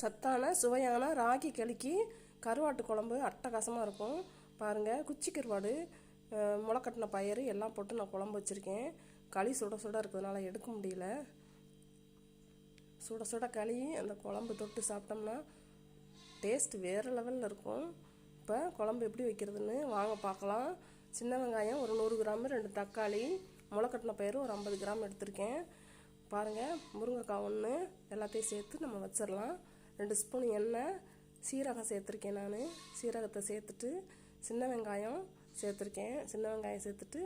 சத்தான சுவையான ராகி கழுக்கி கருவாட்டு குழம்பு அட்டகாசமாக இருக்கும். பாருங்கள் குச்சி கருவாடு முளைக்கட்டின பயிறு எல்லாம் போட்டு நான் குழம்பு வச்சுருக்கேன். களி சுட சுட இருக்கிறதுனால எடுக்க முடியல. சுட சுட களி அந்த குழம்பு தொட்டு சாப்பிட்டோம்னா டேஸ்ட் வேறு லெவலில் இருக்கும். இப்போ குழம்பு எப்படி வைக்கிறதுன்னு வாங்க பார்க்கலாம். சின்ன வெங்காயம் ஒரு நூறு கிராம் ரெண்டு தக்காளி முளைக்கட்டின பயிறு ஒரு ஐம்பது கிராம் எடுத்திருக்கேன். பாருங்கள் முருங்கைக்காய் ஒன்று எல்லாத்தையும் சேர்த்து நம்ம வச்சிடலாம் ரெண்டு ஸ்பூன் எண்ணெய் சீரகம் சேர்த்துருக்கேன் நான். சீரகத்தை சேர்த்துட்டு சின்ன வெங்காயம் சேர்த்துருக்கேன். சின்ன வெங்காயம் சேர்த்துட்டு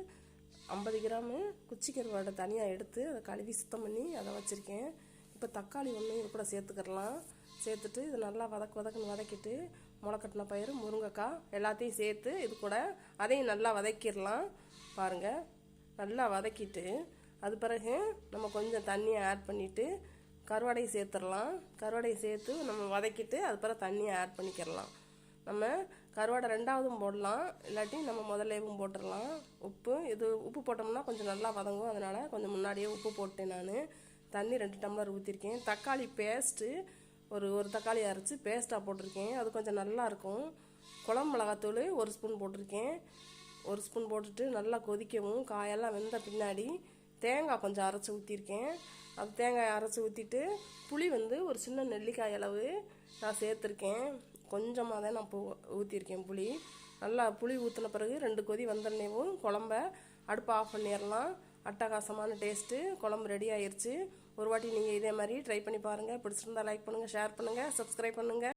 ஐம்பது கிராமு குச்சி கருவாடை தனியாக எடுத்து அதை கழுவி சுத்தம் பண்ணி அதை வச்சுருக்கேன். இப்போ தக்காளி ஒன்று இது கூட சேர்த்துக்கிடலாம் சேர்த்துட்டு இது நல்லா வதக்கு வதக்குன்னு வதக்கிட்டு முளைக்கட்டின பயிறு முருங்கைக்காய் எல்லாத்தையும் சேர்த்து இது கூட அதையும் நல்லா வதக்கிடலாம். பாருங்கள் நல்லா வதக்கிட்டு அது பிறகு நம்ம கொஞ்சம் தண்ணியை ஆட் பண்ணிவிட்டு கருவாடையை சேர்த்துடலாம். கருவாடையை சேர்த்து நம்ம வதக்கிட்டு அதுக்கப்புறம் தண்ணியை ஆட் பண்ணிக்கிறலாம். நம்ம கருவாடை ரெண்டாவதும் போடலாம். இல்லாட்டி நம்ம முதல்லேயும் போட்டுடலாம். உப்பு இது உப்பு போட்டோம்னா கொஞ்சம் நல்லா வதங்கும். அதனால் கொஞ்சம் முன்னாடியே உப்பு போட்டேன் நான். தண்ணி ரெண்டு டம்ளர் ஊற்றிருக்கேன் தக்காளி பேஸ்ட்டு ஒரு ஒரு தக்காளி அரைச்சி பேஸ்ட்டாக போட்டிருக்கேன். அது கொஞ்சம் நல்லாயிருக்கும் குழம்பு மிளகாத்தூள் ஒரு ஸ்பூன் போட்டிருக்கேன். ஒரு ஸ்பூன் போட்டுட்டு நல்லா கொதிக்கவும். காயெல்லாம் வெந்த பின்னாடி தேங்காய் கொஞ்சம் அரைச்சி ஊற்றிருக்கேன் அது தேங்காய் அரைச்சி ஊற்றிட்டு புளி வந்து ஒரு சின்ன நெல்லிக்காய் அளவு நான் சேர்த்துருக்கேன். கொஞ்சமாக தான் நான் பூ ஊற்றிருக்கேன் புளி. நல்லா புளி ஊற்றின பிறகு ரெண்டு கொதி வந்தோடனேவும் குழம்ப அடுப்பை ஆஃப் பண்ணிடலாம். அட்டகாசமான டேஸ்ட்டு. குழம்பு ரெடி ஆயிடுச்சு ஒரு வாட்டி நீங்கள் இதே மாதிரி ட்ரை பண்ணி பாருங்கள் பிடிச்சிருந்தா லைக் பண்ணுங்கள் ஷேர் பண்ணுங்கள் சப்ஸ்கிரைப் பண்ணுங்கள்